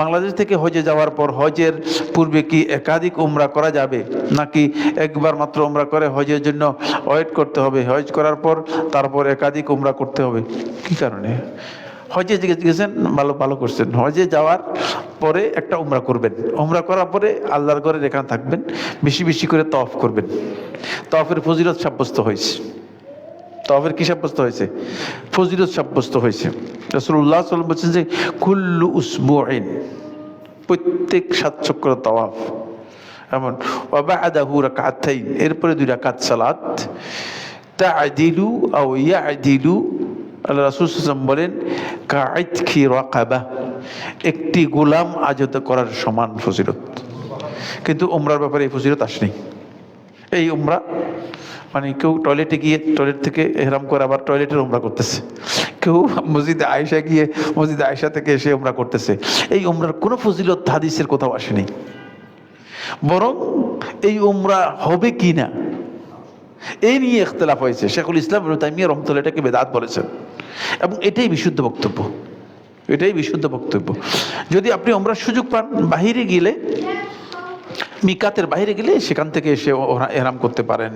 বাংলাদেশ থেকে হজে যাওয়ার পর হজের পূর্বে কি একাধিক উমরা করা যাবে? নাকি একবার মাত্র উমরা করে হজের জন্য ওয়েট করতে হবে? হজ করার পর তারপর একাধিক উমরা করতে হবে। কি কারণে? হজে গেছেন ভালো ভালো করছেন হজে যাওয়ার পরে একটা উমরা করবেন। উমরা করার পরে আল্লাহর ঘরে এখানে থাকবেন। বেশি বেশি করে তফ করবেন। তফের ফজিলত সাব্যস্ত হয়েছে। তফের কি সাব্যস্ত হয়েছে? ফজিলত সাব্যস্ত হয়েছে। রসুল্লাহ সাল্লাম বলছেন যে, কুল্লু উসমুইন প্রত্যেক সাত চক্র তওয়াফ। এমন ওয়াবাদাহু রাকাতাইন এরপরে দুই রাকাত সালাত। তাআদিলু আও ইয়াদিলু আল্লাহ রাসূল সাল্লাল্লাহু বলেন কাইতকি রাকাবা একটি গোলাম আজত করার সমান ফজিলত। কিন্তু উমরার ব্যাপারে এই ফজিলত আসেনি। এই উমরা মানে কেউ টয়লেটে গিয়ে টয়লেট থেকে এহরাম করে আবার টয়লেটের উমরা করতেছে। কেউ মসজিদে আয়সা গিয়ে মসজিদে আয়সা থেকে এসে উমরা করতেছে। এই উমরার কোনো ফজিলত হাদিসের কোথাও আসেনি। বরং এই উমরা হবে কি না এই নিয়ে ইখতলাফ হয়েছে। শেখুল ইসলাম তাইমিয়া রহমতুল্লাহ এটাকে বেদাত বলেছেন। এবং এটাই বিশুদ্ধ বক্তব্য। এটাই বিশুদ্ধ বক্তব্য। যদি আপনি উমরার সুযোগ পান, বাহিরে গেলে, মিকাতের বাইরে গেলে সেখান থেকে এসে ওরা এহরাম করতে পারেন।